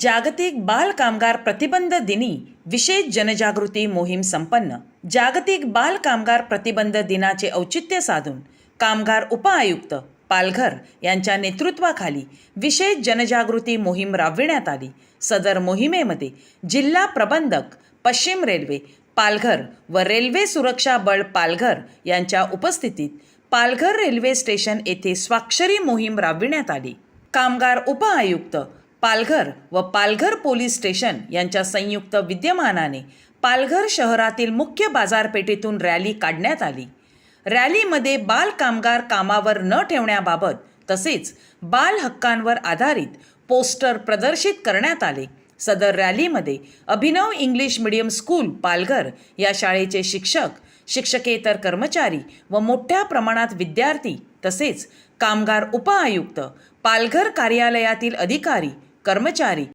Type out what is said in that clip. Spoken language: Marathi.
जागतिक बाल कामगार प्रतिबंध दिनी विशेष जनजागृती मोहीम संपन्न. जागतिक बाल कामगार प्रतिबंध दिनाचे औचित्य साधून कामगार उपआयुक्त पालघर यांच्या नेतृत्वाखाली विशेष जनजागृती मोहीम राबविण्यात आली. सदर मोहिमेमध्ये जिल्हा प्रबंधक पश्चिम रेल्वे पालघर व रेल्वे सुरक्षा बळ पालघर यांच्या उपस्थितीत पालघर रेल्वे स्टेशन येथे स्वाक्षरी मोहीम राबविण्यात आली. कामगार उपआयुक्त पालघर व पालघर पोलीस स्टेशन यांच्या संयुक्त विद्यमानाने पालघर शहरातील मुख्य बाजारपेठेतून रॅली काढण्यात आली. रॅलीमध्ये बाल कामगार कामावर न ठेवण्याबाबत तसेच बाल हक्कांवर आधारित पोस्टर प्रदर्शित करण्यात आले. सदर रॅलीमध्ये Abhinav English medium school Palghar या शाळेचे शिक्षक शिक्षकेतर कर्मचारी व मोठ्या प्रमाणात विद्यार्थी तसेच कामगार उपआयुक्त पालघर कार्यालयातील अधिकारी कर्मचारी